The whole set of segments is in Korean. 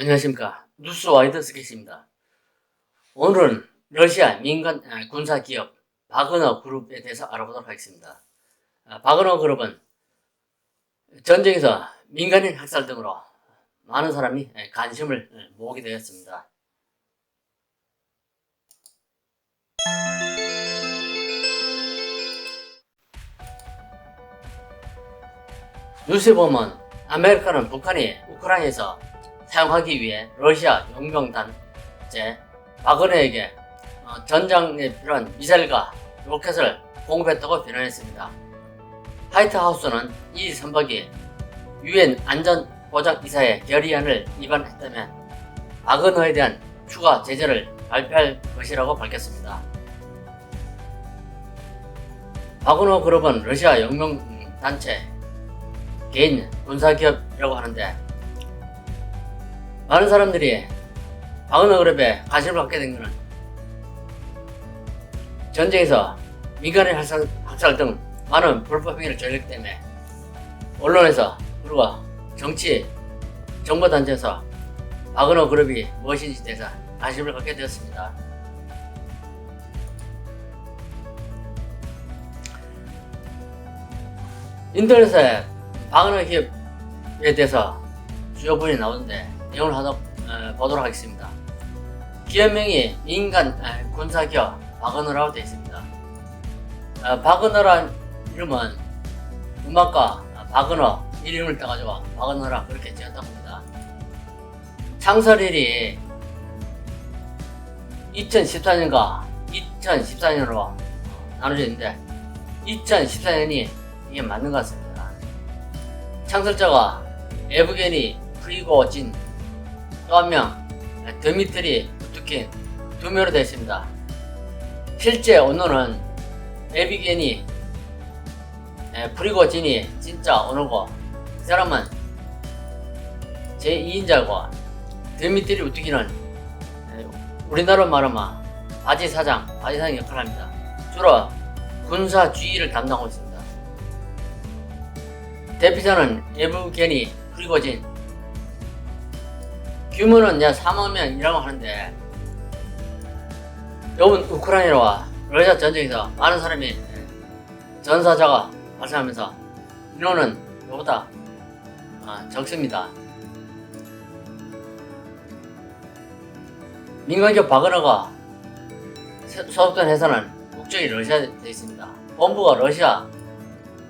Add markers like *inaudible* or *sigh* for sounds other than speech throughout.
안녕하십니까. 뉴스 와이드 스케치입니다. 오늘은 러시아 민간 아, 군사 기업 바그너 그룹에 대해서 알아보도록 하겠습니다. 아, 바그너 그룹은 전쟁에서 민간인 학살 등으로 많은 사람이 예, 관심을 예, 모으게 되었습니다. 뉴스에 보면 아메리카는 북한이 우크라이나에서 사용하기 위해 러시아 용병단제 바그너에게 어, 전장에 필요한 미사일과 로켓을 공급했다고 비난했습니다. 화이트하우스는 이 선박이 유엔 안전보장이사의 결의안을 위반했다면 바그너에 대한 추가 제재를 발표할 것이라고 밝혔습니다. 바그너 그룹은 러시아 용병단체 개인 군사기업이라고 하는데 많은 사람들이 바그너 그룹에 관심을 갖게 된 것은 전쟁에서 민간인 학살, 학살 등 많은 불법 행위를 저질렀기 때문에 언론에서 그리고 정치 정보단체에서 바그너 그룹이 무엇인지 대해서 관심을 갖게 되었습니다. 인터넷에 바그너 기업에 대해서 주요 부분이 나오는데 내용을 하도, 어, 보도록 하겠습니다. 기업명이 민간 어, 군사기업 바그너라고 되어 있습니다. 어, 바그너란 이름은 음악가 바그너 이름을 따가지고 바그너라 그렇게 지었다고 합니다. 창설일이 2014년과 2014년으로 나눠져 있는데 2014년이 이게 맞는 것 같습니다. 창설자가 에브게니 프리고진 또한명 드미트리 부트킨 두 명으로 되어 있습니다. 실제 오너는 에비게니 프리고진이 진짜 오너고 이 사람은 제2인자고 드미트리 부트킨은 우리나라 말하면 바지 사장, 바지 사장 역할을 합니다. 주로 군사 주의를 담당하고 있습니다. 대피자는 에브게니 프리고진 규모는 약 3만 명이라고 하는데 요번 우크라이나와 러시아 전쟁에서 많은 사람이 전사자가 발생하면서 인원은 이보다 아, 적습니다. 민간기업 바그너가 소속된 회사는 국적이 러시아에 되어 있습니다. 본부가 러시아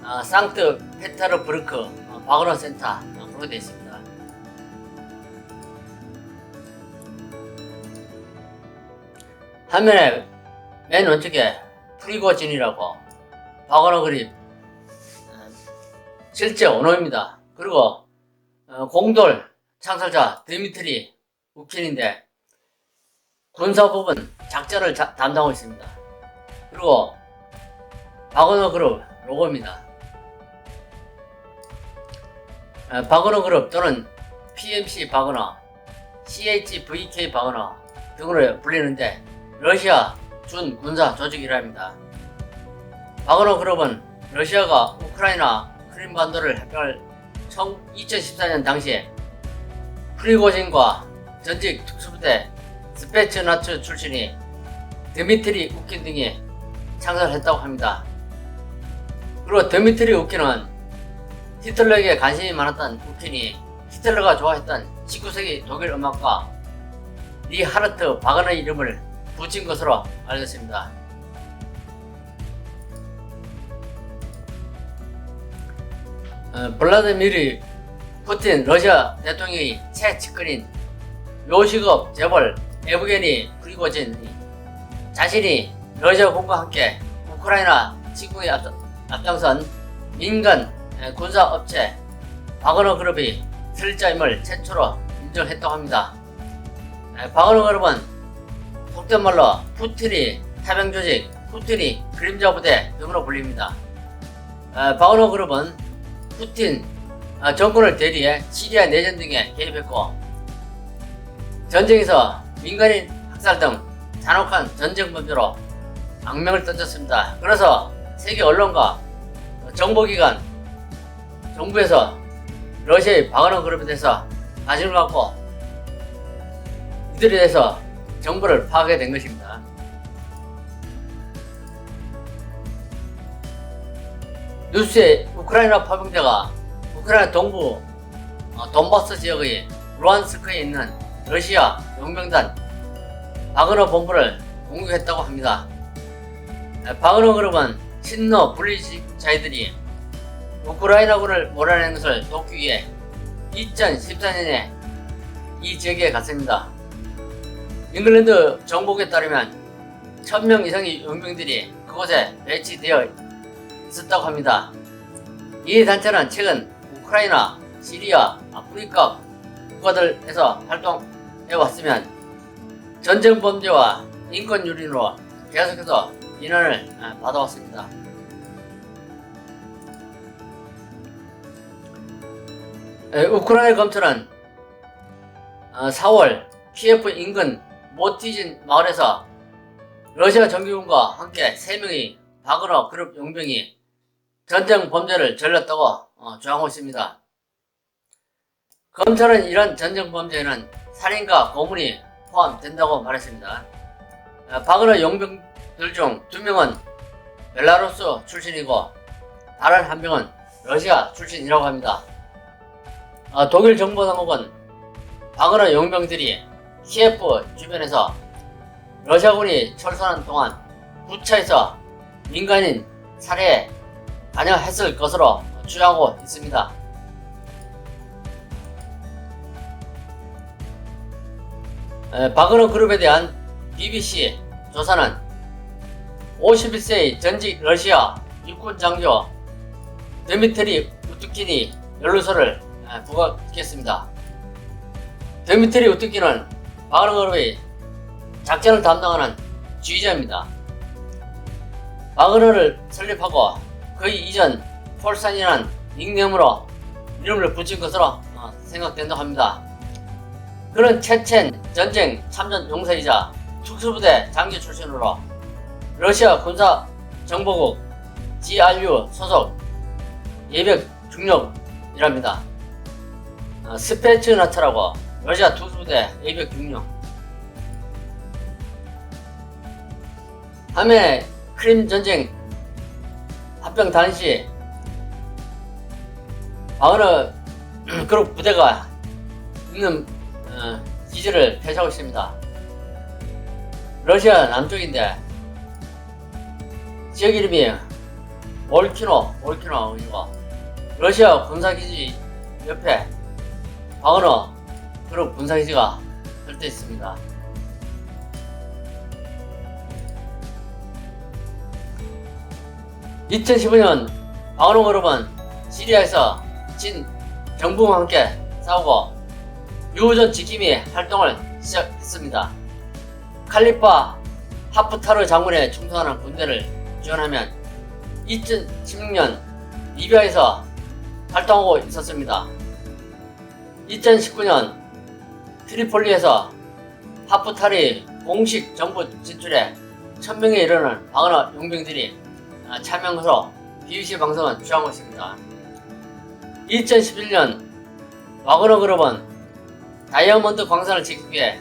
아, 상트 페테르부르크 어, 바그너 센터 어, 그렇게 되어 있습니다. 화면에 맨 왼쪽에 프리고진이라고 바그너 그립 어, 실제 언어입니다. 그리고 어, 공돌 창설자 드미트리 우킨인데 군사 부분 작전을 자- 담당하고 있습니다. 그리고 바그너 그룹 로고입니다. 어, 바그너 그룹 또는 PMC 바그너, CHVK 바그너 등으로 불리는데 러시아 준 군사 조직이랍니다. 바그너 그룹은 러시아가 우크라이나 크림반도를 합병할 2014년 당시에 프리고진과 전직 특수부대 스페츠나츠 출신이 드미트리 우킨 등이 창설했다고 합니다. 그리고 드미트리 우킨은 히틀러에게 관심이 많았던 우킨이 히틀러가 좋아했던 19세기 독일 음악가 리 하르트 바그너 이름을 붙인 것으로 알려졌습니다. 어, 블라디미르 푸틴 러시아 대통령의 새 측근인 요시급 재벌 에브게니 프리고진이 자신이 러시아 군과 함께 우크라이나 침공에 앞- 앞장선 민간 에, 군사업체 바그너 그룹이 설자임을 최초로 인정했다고 합니다. 에, 바그너 그룹은 속된 말로 푸틴이 타병 조직, 푸틴이 그림자 부대 등으로 불립니다. 에, 바그너 그룹은 푸틴 아, 정권을 대리해 시리아 내전 등에 개입했고 전쟁에서 민간인 학살 등 잔혹한 전쟁 범죄로 악명을 던졌습니다. 그래서 세계 언론과 정보기관, 정부에서 러시아의 바그너 그룹에 대해서 관심을 갖고 이들에 대해서 정보를 파악하게 된 것입니다. 뉴스에 우크라이나 파병대가 우크라이나 동부 어, 돈바스 지역의 루안스크에 있는 러시아 용병단 바그너 본부를 공격했다고 합니다. 에, 바그너 그룹은 친러 분리자들이 우크라이나군을 몰아내는 것을 돕기 위해 2014년에 이 지역에 갔습니다. 잉글랜드 정복에 따르면 1000명 이상의 용병들이 그곳에 배치되어 있었다고 합니다. 이 단체는 최근 우크라이나, 시리아, 아프리카 국가들에서 활동해 왔으면 전쟁 범죄와 인권 유린으로 계속해서 비난을 아, 받아왔습니다. 에, 우크라이나 검찰은 어, 4월 키예프 인근 모티진 마을에서 러시아 정규군과 함께 3명의 바그너 그룹 용병이 전쟁 범죄를 저질렀다고 어, 주장하고 있습니다. 검찰은 이런 전쟁 범죄에는 살인과 고문이 포함된다고 말했습니다. 어, 바그너 용병들 중두 명은 벨라루스 출신이고 다른 한 명은 러시아 출신이라고 합니다. 어, 독일 정보당국은 바그너 용병들이 키예프 주변에서 러시아군이 철수하는 동안 부차에서 민간인 살해에 관여했을 것으로 주장하고 있습니다. 에, 바그너 그룹에 대한 BBC 조사는 51세의 전직 러시아 육군 장교 드미트리 우투킨이 연루소를 에, 부각했습니다. 드미트리 우투킨은 바그너 그룹의 작전을 담당하는 지휘자입니다. 바그너를 설립하고 거의 이전 폴산이라는 닉네임으로 이름을 붙인 것으로 어, 생각된다고 합니다. 그는 체첸 전쟁 참전 용사이자 특수부대 장교 출신으로 러시아 군사 정보국 GRU 소속 예벽 중령이랍니다. 어, 스페츠나트라고 러시아 특 예벽 중령 함에 크림 전쟁 합병 당시 어느 *clears throat* 그룹 부대가 있는 어, 기지를 폐쇄하고 있습니다. 러시아 남쪽인데 지역 이름이 올키노 올키노 이거 러시아 군사기지 옆에 방어너 그룹 군사기지가 설대 있습니다. 2015년 바그너 그룹은 시리아에서 진 정부와 함께 싸우고 유우전 지킴이 활동을 시작했습니다. 칼리파 하프타르 장군에 충성하는 군대를 지원하면 2016년 리비아에서 활동하고 있었습니다. 2019년 트리폴리에서 하프타르의 공식 정부 진출에 1000명에 이르는 바그너 용병들이 아, 참여한 것으로 BBC 방송은 주장하고 있습니다. 2011년 와그너 그룹은 다이아몬드 광산을 지키기 위해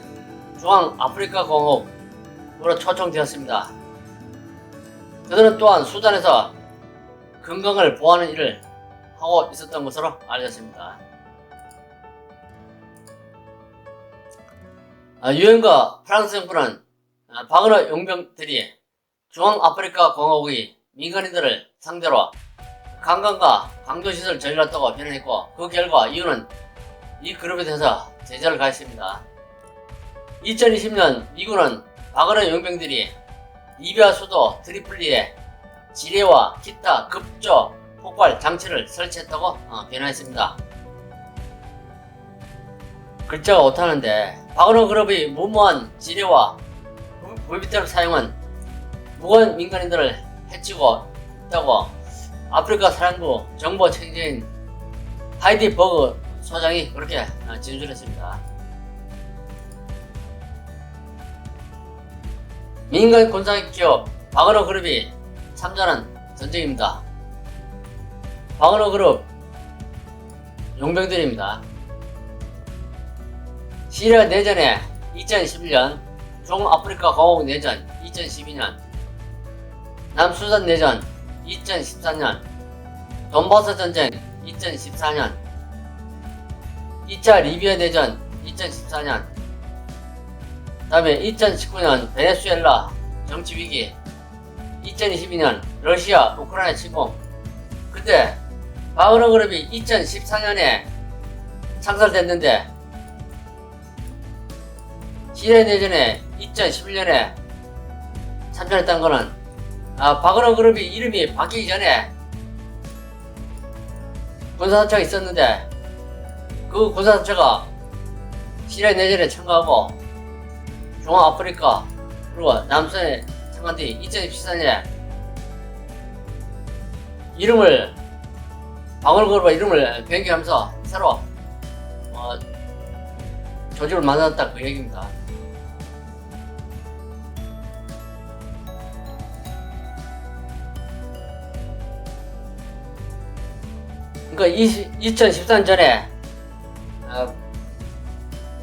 중앙 아프리카 공업으로 초청되었습니다. 그들은 또한 수단에서 건강을 보호하는 일을 하고 있었던 것으로 알려졌습니다. 아, 유엔과 프랑스 정부는 아, 바그너 용병들이 중앙 아프리카 공화국의 민간인들을 상대로 강간과 강도시설을 저질렀다고 변론했고 그 결과 이유는 이 그룹에 대해서 제재를 가했습니다. 2020년 미군은 바그너 용병들이 리비아 수도 트리플리에 지뢰와 기타 급조 폭발 장치를 설치했다고 어, 변호했습니다. 글자가 못하는데 바그너 그룹의 무모한 지뢰와 불빛대로 사용은 무고한 민간인들을 해치고 있다고 아프리카 사령부 정보 책임자인 하이디 버그 소장이 그렇게 어, 진술했습니다. 민간 군사 기업 바그너 그룹이 참전한 전쟁입니다. 바그너 그룹 용병들입니다. 시리아 내전에 2011년 중아프리카 공화국 내전 2012년 남수단 내전 2014년 돈바스 전쟁 2014년 2차 리비아 내전 2014년 다음에 2019년 베네수엘라 정치 위기 2022년 러시아 우크라이나 침공. 그때 바그너 그룹이 2014년에 창설됐는데 시리아 내전에 2011년에 참전했던 거는 아, 바그너 그룹이 이름이 바뀌기 전에 군사사체가 있었는데 그 군사사체가 시리아 내전에 참가하고 중앙아프리카 그리고 남수에 참가한 뒤 2014년에 이름을 바그너 그룹의 이름을 변경하면서 새로 어, 조직을 만들었다 그 얘기입니다. 그러니까 2013년 전에 어,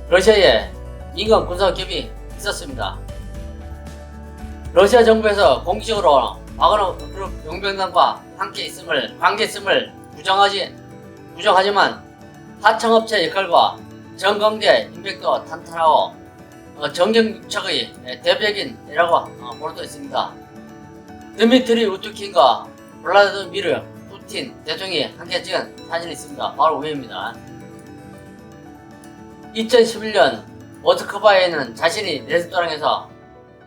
러시아에 민간 군사 기업이 있었습니다. 러시아 정부에서 공식적으로 바그너 그룹 용병단과 함께 있음을 관계 있음을 부정하지 부정하지만 하청업체 역할과 정강대 인맥도 탄탄하고 어, 정경유착의 대표적인이라고 어, 보도도 있습니다. 드미트리 우투킨과 블라디미르 푸 틴 대통령이 함께 찍은 사진이 있습니다. 바로 위입니다. 2011년 모스크바에는 자신이 레스토랑에서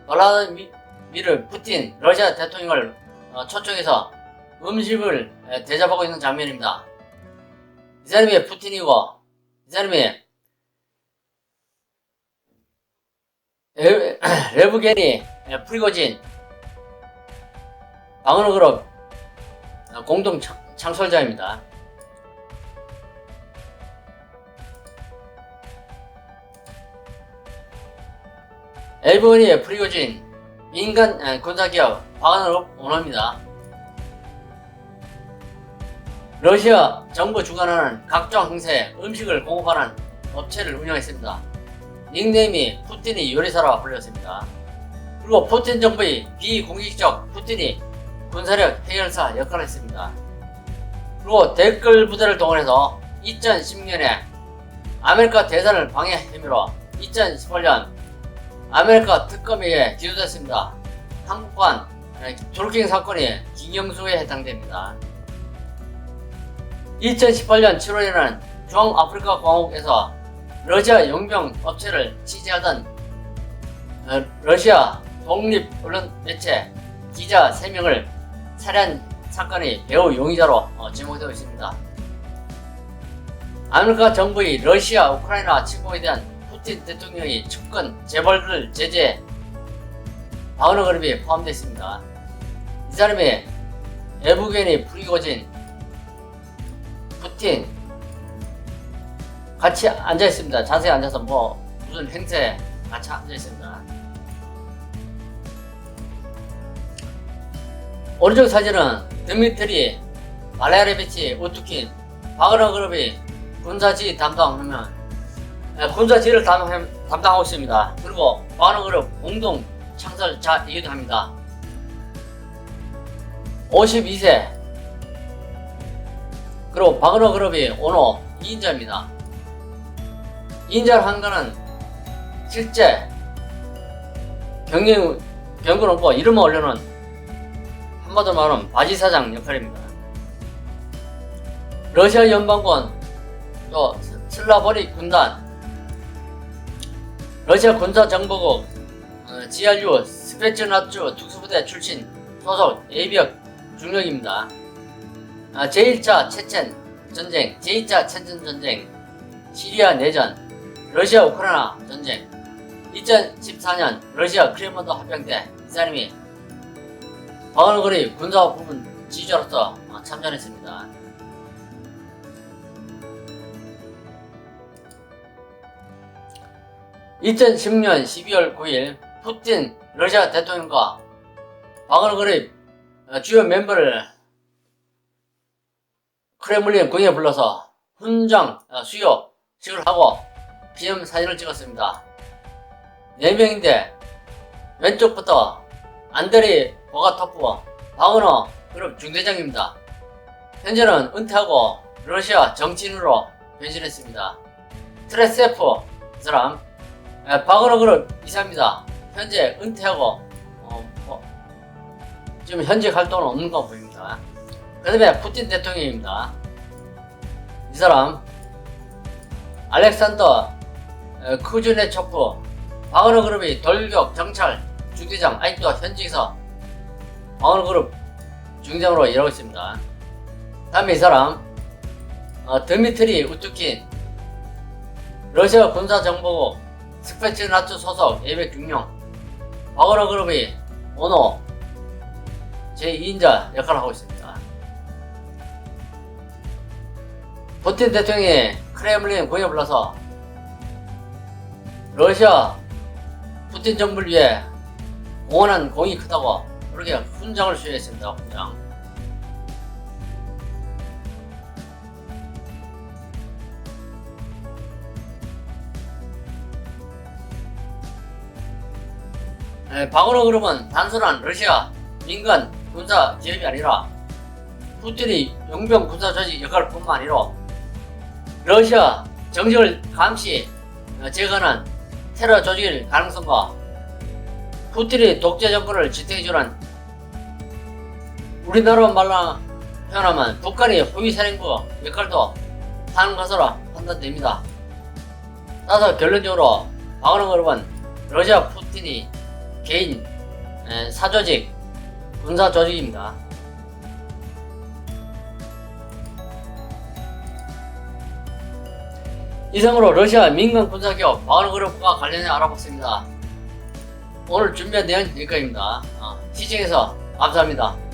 블라디미르 푸틴 러시아 대통령을 어, 초청해서 음식을 에, 대접하고 있는 장면입니다. 이 사람이 푸틴이고 이 사람이 레- 레브게니 에, 프리고진 어, 공동 창- 창설자입니다. 엘브니 프리고진 민간 에, 군사기업 방언으로 원합니다. 러시아 정부 주관하는 각종 행사에 음식을 공급하는 업체를 운영했습니다. 닉네임이 푸틴이 요리사라 불렸습니다. 그리고 푸틴 정부의 비공식적 푸틴이 군사력 해결사 역할을 했습니다. 그리고 댓글 부대를 동원해서 2010년에 아메리카 대선을 방해 혐의로 2018년 아메리카 특검에 의해 기소됐습니다. 한국관 조르킹 사건이 김경수에 해당됩니다. 2018년 7월에는 중앙아프리카 공화국에서 러시아 용병 업체를 취재하던 어, 러시아 독립 언론 매체 기자 3명을 살해한 사건의 배후 용의자로 어, 지목되고 있습니다. 아메리카 정부의 러시아 우크라이나 침공에 대한 푸틴 대통령의 측근 재벌들 제재 바그너 그룹이 포함되어 있습니다. 이 사람이 에브게니 프리고진 푸틴 같이 앉아 있습니다. 자세히 앉아서 뭐 무슨 행사에 같이 앉아 있습니다. 오른쪽 사진은 드미트리 발레레비치 우투킨 바그너 그룹이 군사지 담당하면 에, 군사지를 담당, 담당하고 있습니다. 그리고 바그너 그룹 공동 창설자이기도 합니다. 52세 그리고 바그너 그룹이 오너 2인자입니다. 2인자를 한 거는 실제 경영 경군 없고 이름을 올려놓은 한마디로 말하면 바지 사장 역할입니다. 러시아 연방군 또 슬라보리 군단 러시아 군사정보국 어, GRU 스페츠나츠 특수부대 출신 소속 예비역 중령입니다. 아, 제1차 체첸 전쟁, 제2차 체첸 전쟁, 시리아 내전, 러시아 우크라이나 전쟁, 2014년 러시아 크리먼도 합병 때 이 사람이 바그너거리 군사 부분 지휘자로서 어, 참전했습니다. (2010년 12월 9일) 푸틴 러시아 대통령과 바그너거리 어, 주요 멤버를 크레물린 궁에 불러서 훈장 어, 수여식을 하고 기념 사진을 찍었습니다. 4명인데 왼쪽부터 안드레이 보가토프 바그너 그룹 중대장입니다. 현재는 은퇴하고 러시아 정치인으로 변신했습니다. 트레세프 이 사람 에, 바그너 그룹 이사입니다. 현재 은퇴하고 어, 뭐, 지금 현직 활동은 없는 거 보입니다. 그 다음에 푸틴 대통령입니다. 이 사람 알렉산더 에, 쿠즈네초프 바그너 그룹이 돌격 정찰 중대장 아직도 현직에서 바그너 그룹 중장으로 일하고 있습니다. 다음에 이 사람 어, 드미트리 우투킨 러시아 군사정보국 스페츠나츠 소속 예배 중령 바그너 그룹이 오노 제2인자 역할을 하고 있습니다. 푸틴 대통령이 크레물린 공에 불러서 러시아 푸틴 정부를 위해 공헌한 공이 크다고 그렇게 훈장을 수여했습니다. 훈장. 에, 바그너 그룹은 단순한 러시아 민간 군사 기업이 아니라 푸틴이 용병 군사 조직 역할 뿐만 아니라 러시아 정적을 감시 어, 제거하는 테러 조직일 가능성과 푸틴이 독재 정권을 지탱해주는 우리나라 말로 표현하면 북한의 후위사령부 역할도 하는 것으로 판단됩니다. 따라서 결론적으로 바그너 그룹은 러시아 푸틴이 개인 에, 사조직 군사 조직입니다. 이상으로 러시아 민간 군사기업 바그너 그룹과 관련해 알아봤습니다. 오늘 준비한 내용은 여기까지입니다. 어, 시청해서 감사합니다.